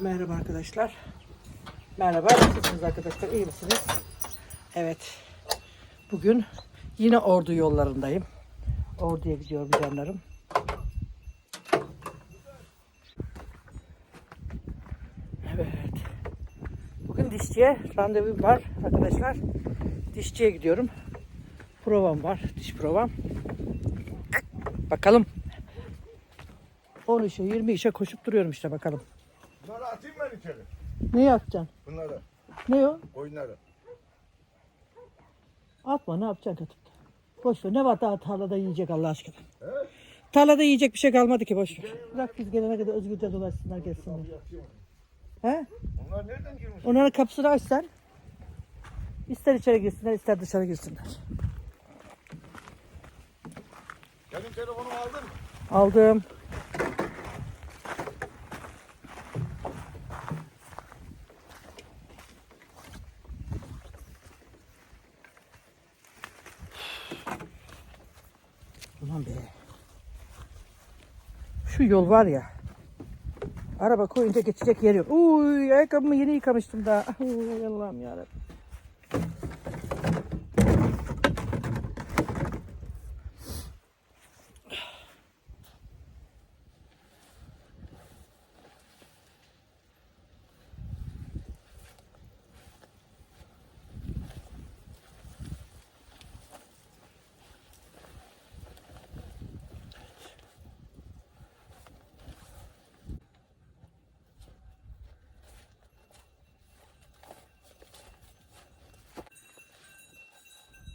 Merhaba arkadaşlar. Merhaba. Nasılsınız arkadaşlar? İyi misiniz? Evet. Bugün yine ordu yollarındayım. Orduya gidiyorum canlarım. Evet. Bugün dişçiye randevum var arkadaşlar. Dişçiye gidiyorum. Provam var. Diş provam. Bakalım. 10 işe 20 işe koşup duruyorum işte bakalım. Bunları atayım ben içeri. Ne yapacaksın? Bunları, Ne o? oyunları. Atma ne yapacaksın katıp da. Boş ver ne var daha tarlada yiyecek Allah aşkına. He? Tarlada yiyecek bir şey kalmadı ki boş ver. Bırak biz gelene kadar özgürce dolaşsınlar gelsinler. He? Onlar nereden girmiş? Onların kapısını aç sen. İster içeri girsinler ister dışarı girsinler. Benim telefonumu aldın mı? Aldım. Şu yol var ya. Araba koyunca geçecek yer yok. Uy ayakkabımı yeni yıkamıştım daha. Uy Allah'ım yarabbim.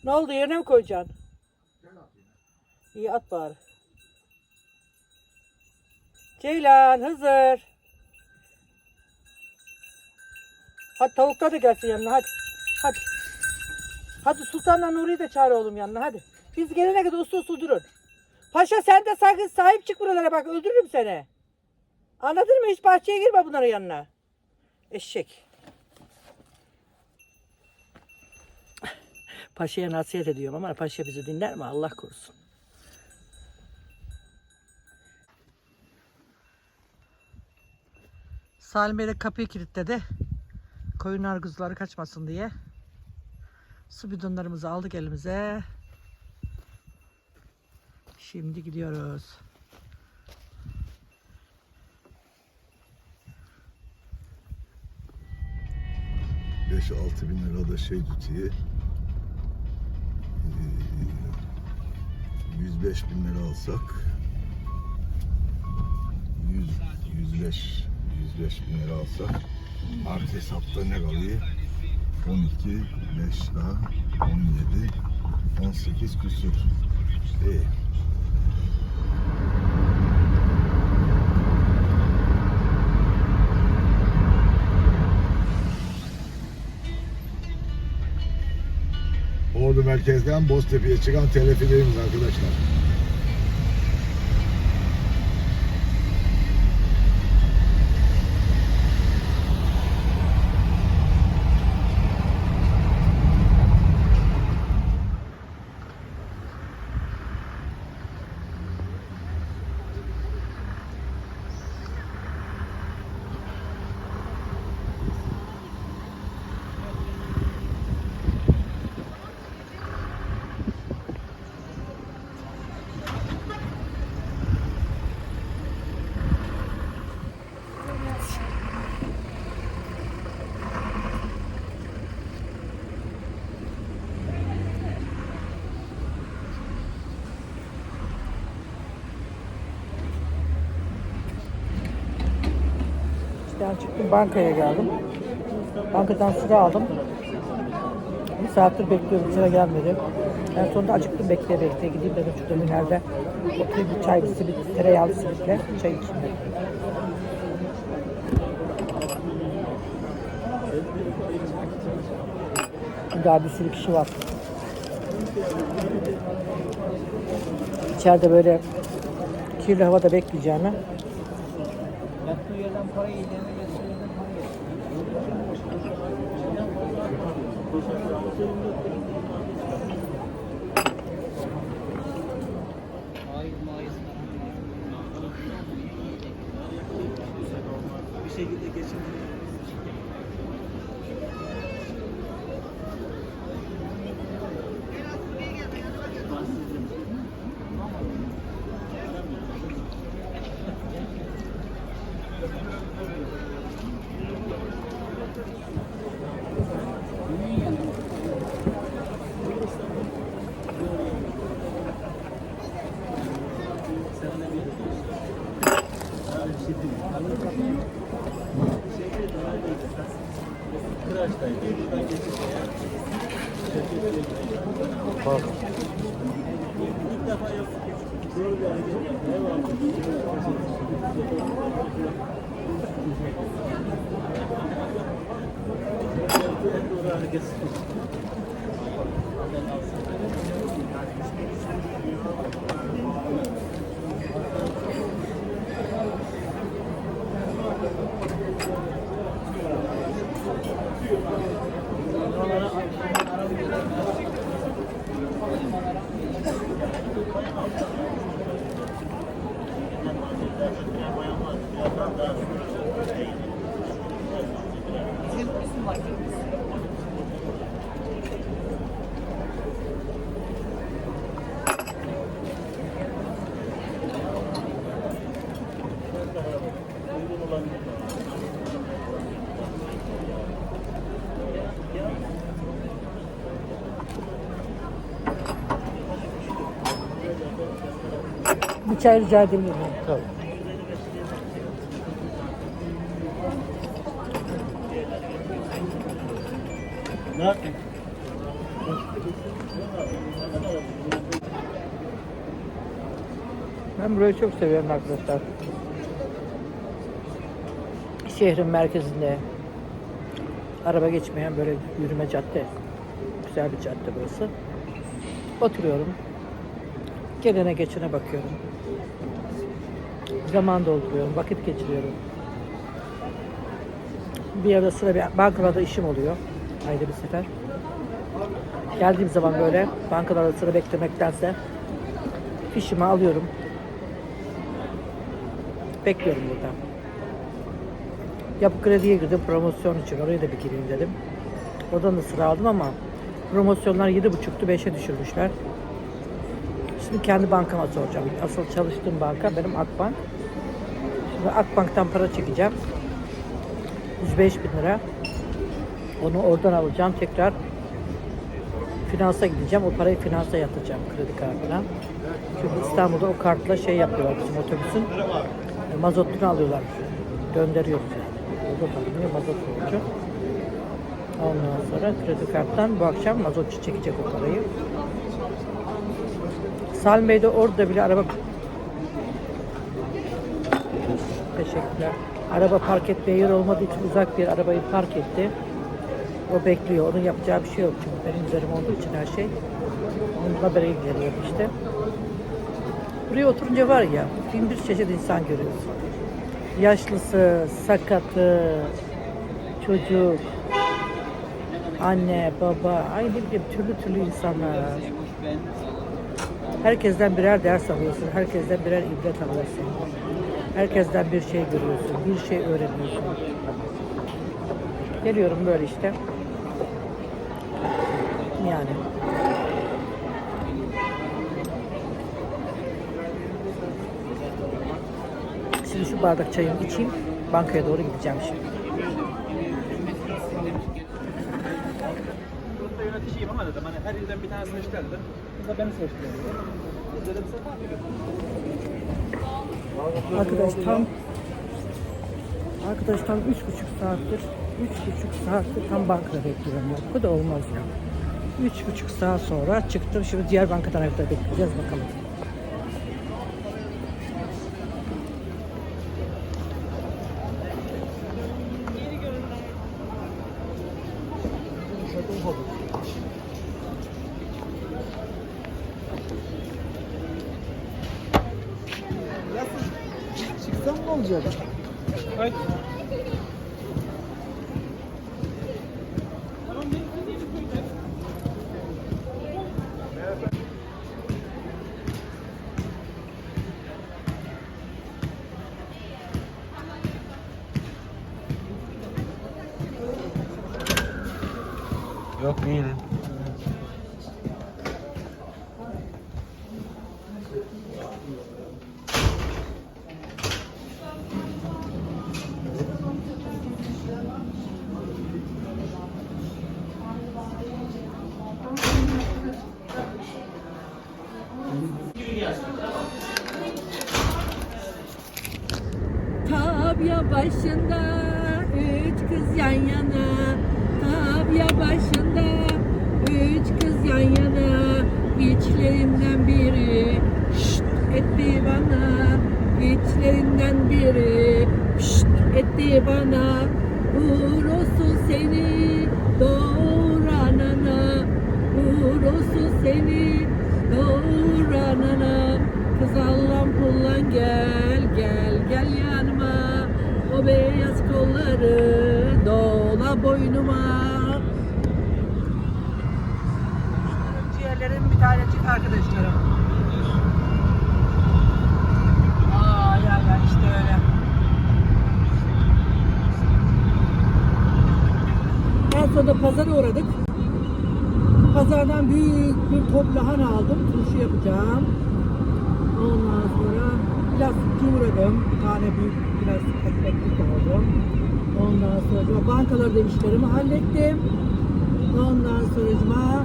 Ne oldu yerine mi koyacaksın? İyi at bari. Ceylan Hızır. Hadi tavuklar da gelsin yanına hadi. Hadi. Hadi Sultan'la Nuri'yi de çağır oğlum yanına hadi. Biz gelene kadar usul usul durun. Paşa sen de sakın sahip çık buralara bak öldürürüm seni. Anladın mı? Hiç bahçeye girme bunların yanına. Eşek. Paşa'ya nasihat ediyorum ama paşa bizi dinler mi? Allah korusun. Salim Bey de kapıyı kilitledi. Koyunlar kuzuları kaçmasın diye. Su bidonlarımızı aldık elimize. Şimdi gidiyoruz. Beş altı bin lira da şey tutuyor. 105 bin lira alsak 100, 105 105 bin lira alsak artı hesapta ne kalıyor? 12, 5 daha 17, 18 küsur. İyi. Ordu merkezden Boztepe'ye çıkan telefilerimiz arkadaşlar. İşten çıktım bankaya geldim. Bankadan sıra aldım. Bir saattir bekliyorum sıra gelmedi. En sonunda acıktım bekleye bekleye gideyim dedim şurada minerde. Oturayım bir çay, bir simit, tereyağlı simitle çay içeyim dedim. Daha bir sürü kişi var. İçeride böyle kirli havada bekleyeceğime Yattığı yerden para yiyeceğine yattığı yerden para geçindiriyor. Bir çay rica miyim? Tabii. Ben burayı çok seviyorum arkadaşlar. Şehrin merkezinde araba geçmeyen böyle yürüme cadde. Güzel bir cadde burası. Oturuyorum. Gelene geçene bakıyorum. Zaman dolduruyorum, vakit geçiriyorum. Bir ara sıra bir bankalarda işim oluyor. Ayda bir sefer. Geldiğim zaman böyle bankalarda sıra beklemektense fişimi alıyorum. Bekliyorum burada. Yapı krediye girdim promosyon için. Oraya da bir gireyim dedim. Oradan da sıra aldım ama promosyonlar 7.5'tu 5'e düşürmüşler. Şimdi kendi bankama soracağım. Asıl çalıştığım banka benim Akbank. Şimdi Akbank'tan para çekeceğim. 105 bin lira. Onu oradan alacağım. Tekrar finansa gideceğim. O parayı finansa yatıracağım kredi kartına. Çünkü İstanbul'da o kartla şey yapıyorlar bizim otobüsün. E, mazotunu alıyorlar. Gönderiyoruz yani. Mazot alınıyor, mazot borcu. Ondan sonra kredi karttan bu akşam mazotçu çekecek o parayı. Salim Bey de orada bile araba... Teşekkürler. Araba park etmeye yer olmadığı için uzak bir arabayı park etti. O bekliyor. Onun yapacağı bir şey yok çünkü benim üzerim olduğu için her şey. Onunla beraber ilgileniyorum işte. Buraya oturunca var ya, bin bir çeşit insan görüyorsun. Yaşlısı, sakatı, çocuk, anne, baba, ay ne bileyim türlü türlü insanlar. Herkesten birer ders alıyorsun, herkesten birer ibret alıyorsun. Herkesten bir şey görüyorsun, bir şey öğreniyorsun. Geliyorum böyle işte. Yani. Şimdi şu bardak çayımı içeyim. Bankaya doğru gideceğim şimdi. Ama dedim hani her ilden bir tane seçtiler dedim. Burada beni seçtiler. Arkadaş tam Arkadaş tam üç buçuk saattir üç buçuk saattir tam bankada bekliyorum. Bu da olmaz ya. Üç buçuk saat sonra çıktım. Şimdi diğer bankadan evde bekleyeceğiz bakalım. Çıksam ne olacak? Haydi. Yok değilim. Tabya başında üç kız yan yana Tabya başında üç kız yan yana İçlerinden biri. Şşt etti bana İçlerinden biri. Şşt etti bana Uğur olsun seni doğuranana Uğur olsun seni doğuranana Kız Allah'ım kullan gel gel gel yanıma O beyaz kolları dola boynuma Ciğerlerin bir tanecik arkadaşlarım Ay ay ay işte öyle En sonunda pazara uğradık. Pazardan büyük bir top lahana aldım. Turşu yapacağım. Ondan sonra plastik uğradım. Bir tane büyük plastik ekmeklik aldım. Ondan sonra bankalarda işlerimi hallettim. Ondan sonra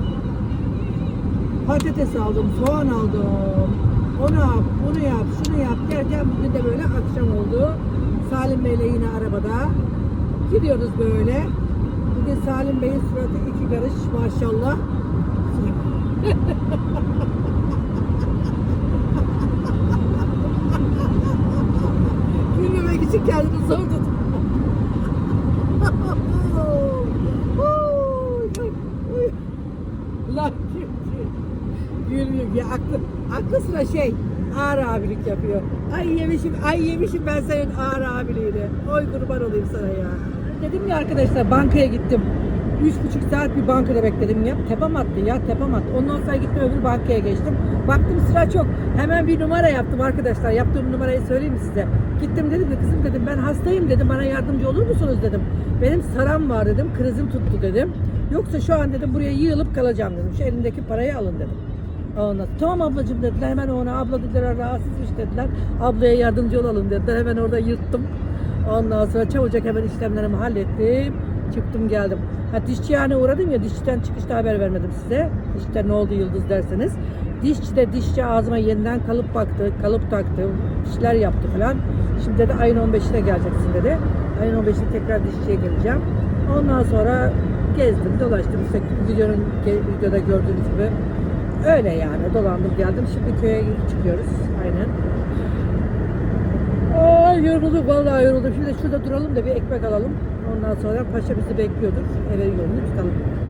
patates aldım, soğan aldım. Onu yap, bunu yap, şunu yap derken bugün de böyle akşam oldu. Salim Bey'le yine arabada. Gidiyoruz böyle. Bugün Salim Bey'in suratı iki karış maşallah. Gülmemek için kendini zor tut. Lan ya aklı, aklı sıra şey ağır abilik yapıyor. Ay yemişim, ay yemişim ben senin ağır abiliğini. Oy kurban olayım sana ya. Dedim ya arkadaşlar bankaya gittim. Üç buçuk saat bir bankada bekledim ya. Tepem attı ya tepem attı. Ondan sonra gittim öbür bankaya geçtim. Baktım sıra çok. Hemen bir numara yaptım arkadaşlar. Yaptığım numarayı söyleyeyim size? Gittim dedim ki kızım dedim ben hastayım dedim. Bana yardımcı olur musunuz dedim. Benim saram var dedim. Krizim tuttu dedim. Yoksa şu an dedim buraya yığılıp kalacağım dedim. Şu elindeki parayı alın dedim. Ondan tamam ablacığım dediler hemen ona abla dediler rahatsızmış dediler. Ablaya yardımcı olalım dediler. Hemen orada yırttım. Ondan sonra çabucak hemen işlemlerimi hallettim. Çıktım geldim. Ha dişçiyane uğradım ya dişçiden çıkışta haber vermedim size. Dişçide ne oldu yıldız derseniz. Dişçide dişçi ağzıma yeniden kalıp baktı, kalıp taktı, dişler yaptı falan. Şimdi dedi ayın 15'ine geleceksin dedi. Ayın 15'inde tekrar dişçiye geleceğim. Ondan sonra gezdim, dolaştım. İşte videonun, videoda gördüğünüz gibi öyle yani dolandım geldim. Şimdi köye çıkıyoruz. Aynen. Ay yorulduk vallahi yoruldum. Şimdi şurada duralım da bir ekmek alalım. Ondan sonra paşa bizi bekliyordur. Eve yolunu tutalım.